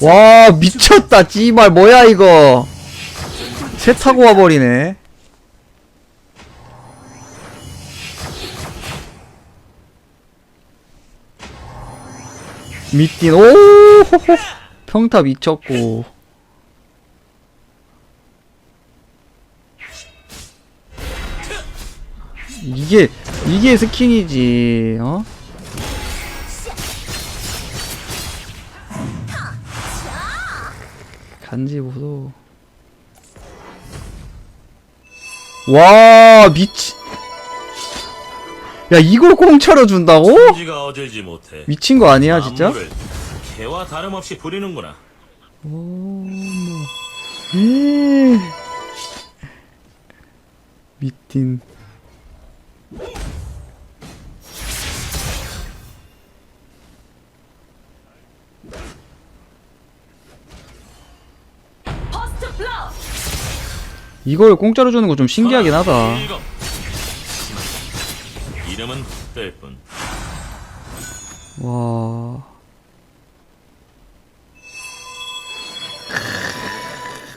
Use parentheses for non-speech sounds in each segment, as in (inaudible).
와 미쳤다. 씨발 뭐야 이거. 새 타고 와버리네. 미띠 오 호호. 평타 미쳤고. 이게 이게 스킨이지 어? 간지 보소. 와 미치. 야 이걸 공짜로 준다고? 지가 어질지 못해. 미친 거 아니야 진짜? 만물을 개와 다름없이 부리는구나. 에. 미친. 이걸 공짜로 주는 거 좀 신기하긴 하다. 이름은 뗄 뿐. 와.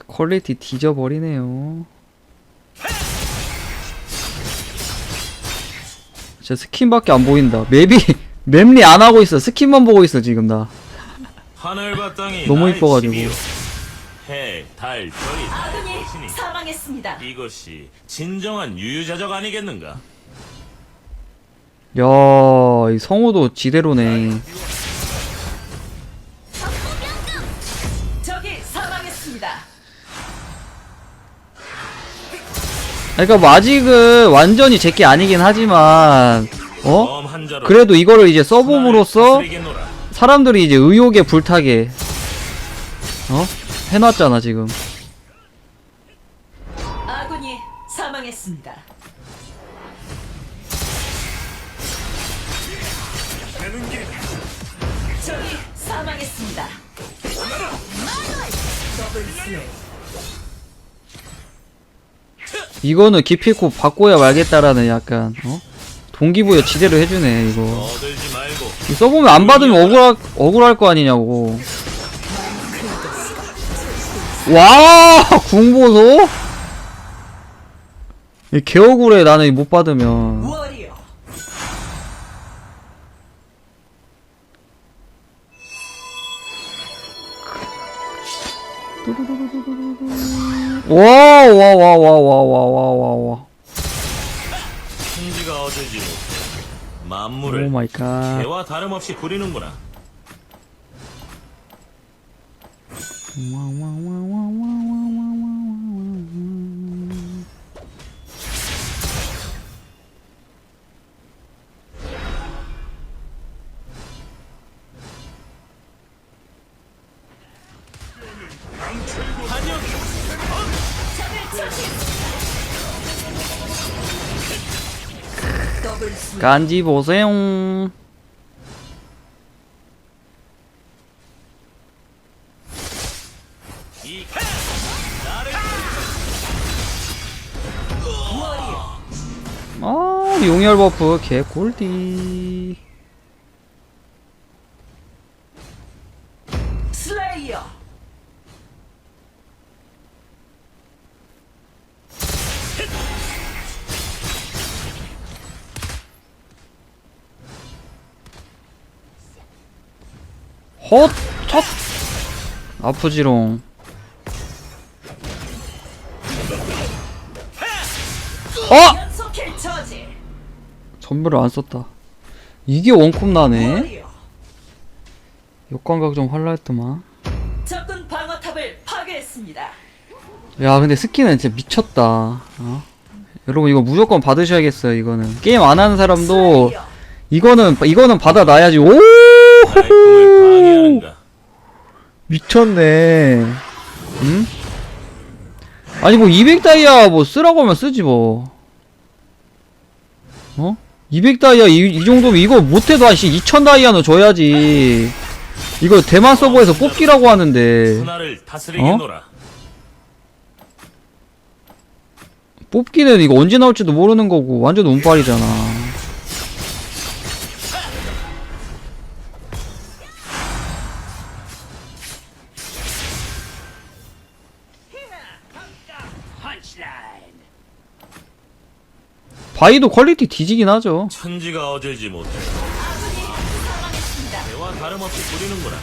퀄리티 뒤져버리네요. 진짜 스킨밖에 안 보인다. 맵이 (laughs) 맵리 안 하고 있어. 스킨만 보고 있어 지금 나. 너무 이뻐가지고. 해, 달, 별이 아군이 것이니 사망했습니다. 이것이 진정한 유유자적 아니겠는가? 야, 이 성우도 지대로네. 적이 사망했습니다. 그러니까 뭐 아직은 완전히 제게 아니긴 하지만 어? 한자로 그래도 이거를 이제 써봄으로써. 사람들이 이제 의욕에 불타게 어? 해놨잖아 지금 아군이 사망했습니다. 적이 사망했습니다. 더블 슬레이. 이거는 기필코 바꿔야 말겠다라는 약간 어? 동기부여 지대로 해주네 이거 써보면 안 받으면 억울할, 억울할 거 아니냐고 와 궁보소? 이 개억울해 나는 못 받으면. 와 와 와 와 와 와 와와와 오 마이 갓. 개와 다름없이 부리는구나. 간지 보세요 정열 버프 개골디 헛! 첫! 아프지롱 전멸을 안 썼다 이게 원콤 나네. 역광각 좀 활라했더만 적군 방어탑을 파괴했습니다. 야 근데 스킨은 진짜 미쳤다 어? 여러분 이거 무조건 받으셔야겠어요 이거는 게임 안 하는 사람도. 이거는 이거는 받아놔야지 오? 미쳤네 응? 아니 뭐 200 다이아 뭐 쓰라고 하면 쓰지 뭐 어? 200다이아 이, 이 정도면 이거 못해도 한씨 2000다이아는 줘야지. 이거 대만 서버에서 뽑기라고 하는데. 다스리겠노라. 뽑기는 이거 언제 나올지도 모르는 거고 완전 운빨이잖아 바이도 퀄리티 뒤지긴 하죠. 천지가 어질지 못해. 대와 다름없이 부리는구나.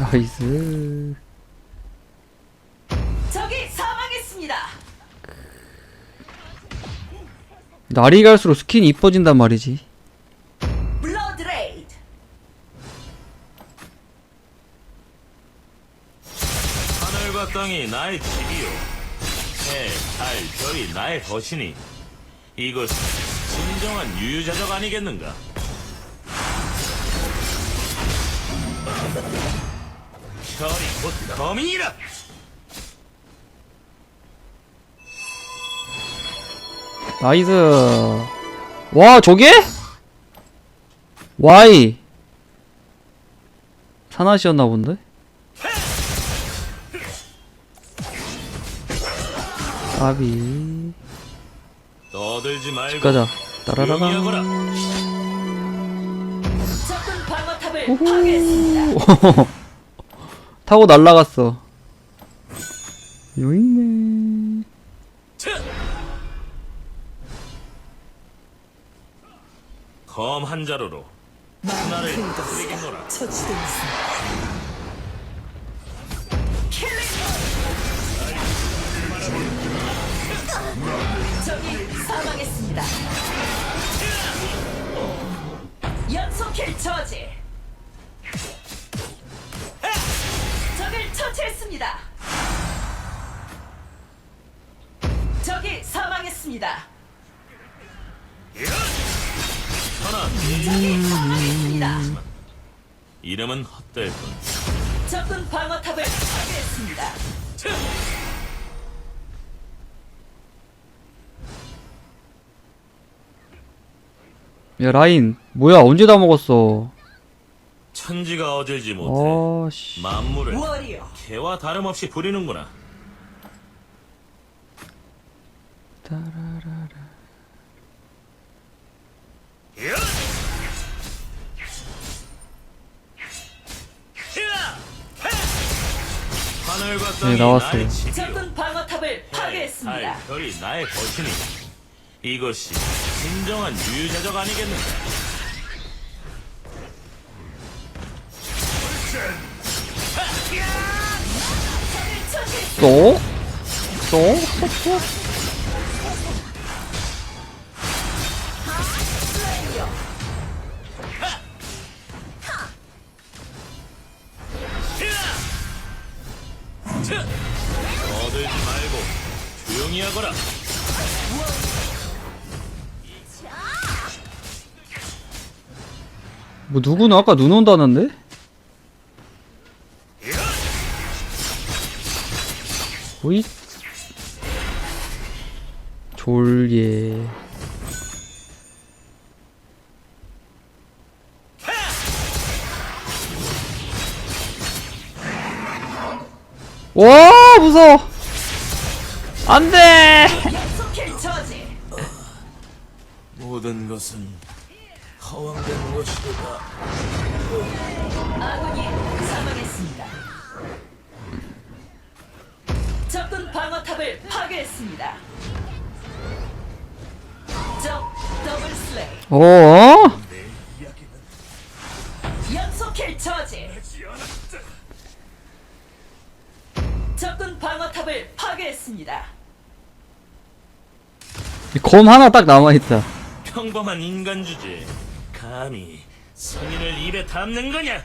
나이스. 날이 갈수록 스킨이 이뻐진단 말이지. 하늘과 땅이 나의 집이요. 해, 달, 별이 나의 것이니 이것 진정한 유유자적 아니겠는가? 별이 곧 거민이라. 나이스. 와, 저게? 와이. 사나시였나 본데? 아비. 떠들지 말고 가자. 따라라라. (laughs) 타고 날라갔어. 요있네. 검 한 자루로 나를 다스리겠노라. 처치되어 있습니다. 적이 사망했습니다. 연속킬 처지. 적을 처치했습니다. 적이 사망했습니다. 하나, 적이 사망했습니다. 이름은 헛될 뿐. 적군 방어탑을 파괴했습니다. 야, 라인. 뭐야, 언제 다 먹었어. 천지가 어질지 못해. 아씨. 만물을 워리어. 개와 다름없이 부리는구나. 땅 네, 나왔어요. 적군 방어탑을 해, 파괴했습니다. 달, 별이 나의 것이니 이것이 진정한 유유자적 아니겠는가? 쏙? 쏙? 쏙? 쏙? 뭐, 누구는 아까 눈 온다는데? 오이 졸예 와 무서워 안돼. 모든 것은 허황된 것이다. 아군이 사망했습니다. 적군 방어탑을 파괴했습니다. 적 더블 슬레이. 어? 연속킬 처지. 적군 방어탑을 파괴했습니다. 검 하나 딱 남아있다 평범한 인간 주제. 감히 성인을 입에 담는 거냐?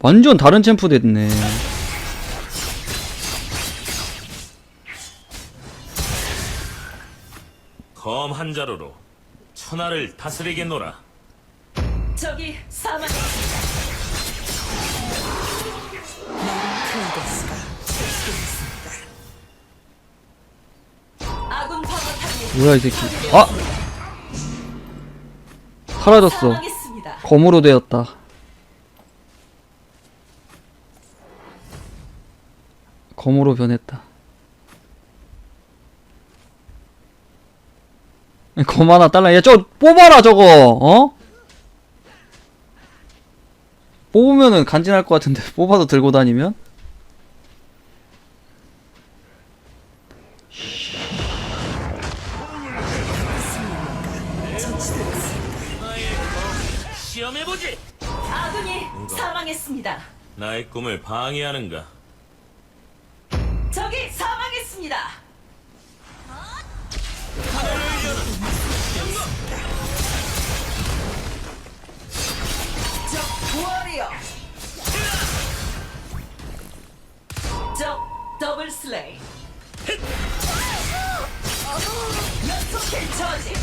완전 다른 챔프 됐네 검 한 자루로 천하를 다스리겠노라. 적이 사망 뭐야 이 새끼 아! 사라졌어 검으로 되었다 검으로 변했다 검 하나 딸라 야저 뽑아라 저거 어? 뽑으면은 간지날 것 같은데 (laughs) 뽑아서 들고 다니면? 시험해보지. 아군이 사망했습니다. 나의 꿈을 방해하는가? 적이 사망했습니다. 적 워리어. 적 더블 슬레이. 연속킬 저지.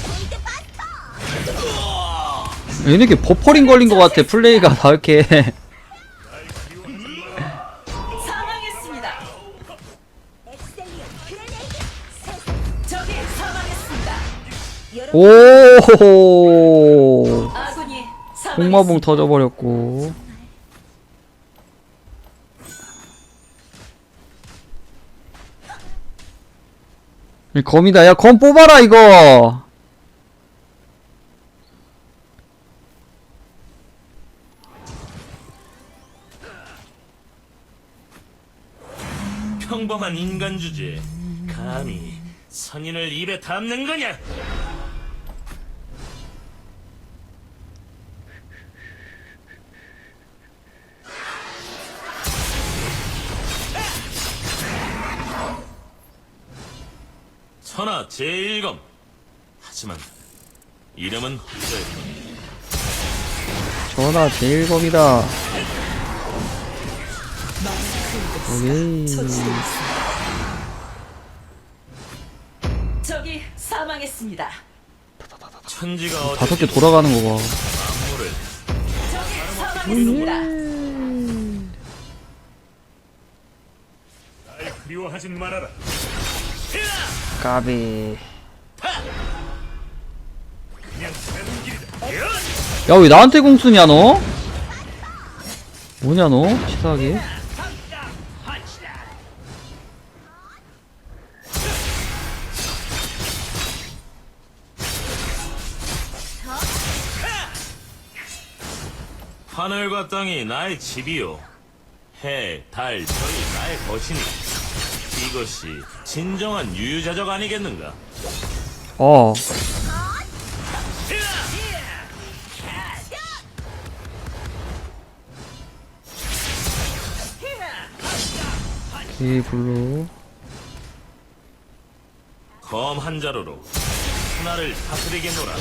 얘네 게 버퍼링 걸린 것 같아. 플레이가 다 이렇게. 사망했습니다. 홍마봉 터져버렸고. 이 검이다. 야 검 뽑아라 이거 평범한 인간 주제. 감히 성인을 입에 담는 거냐? 천하 제일검. 하지만 이름은 뿐. 전화 제일 검이다 오케이 사망했습니다. 천지가 다섯 개 돌아가는 거 봐 만물을 적이 사망했습니다. 날 그리워하진 말아라. 까비 그냥 사는 길이다. 야 왜 나한테 공 쓰냐 너? 뭐냐 너? 치사하게 하늘과 땅이 나의 집이요. 해, 달, 별이 나의 것이니. 이것이 진정한 유유자적 아니겠는가? 어 오케이 블루 검 한 자루로 하나를 다스리겠노라.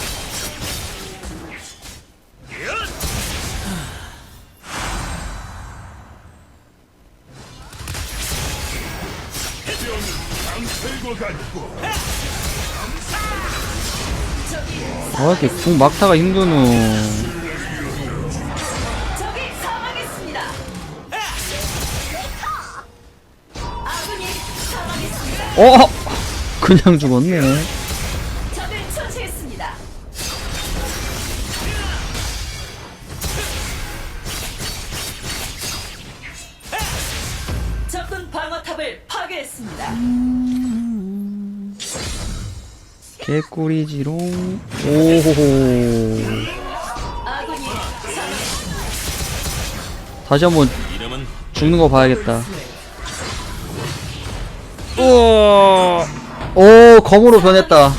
아 이렇게 궁 막타가 힘드노. 어? 그냥 죽었네. 적군 방어탑을 파괴했습니다. 개꿀이지롱. 오호호. 다시 한번 죽는 거 봐야겠다. 우와. 오 검으로 변했다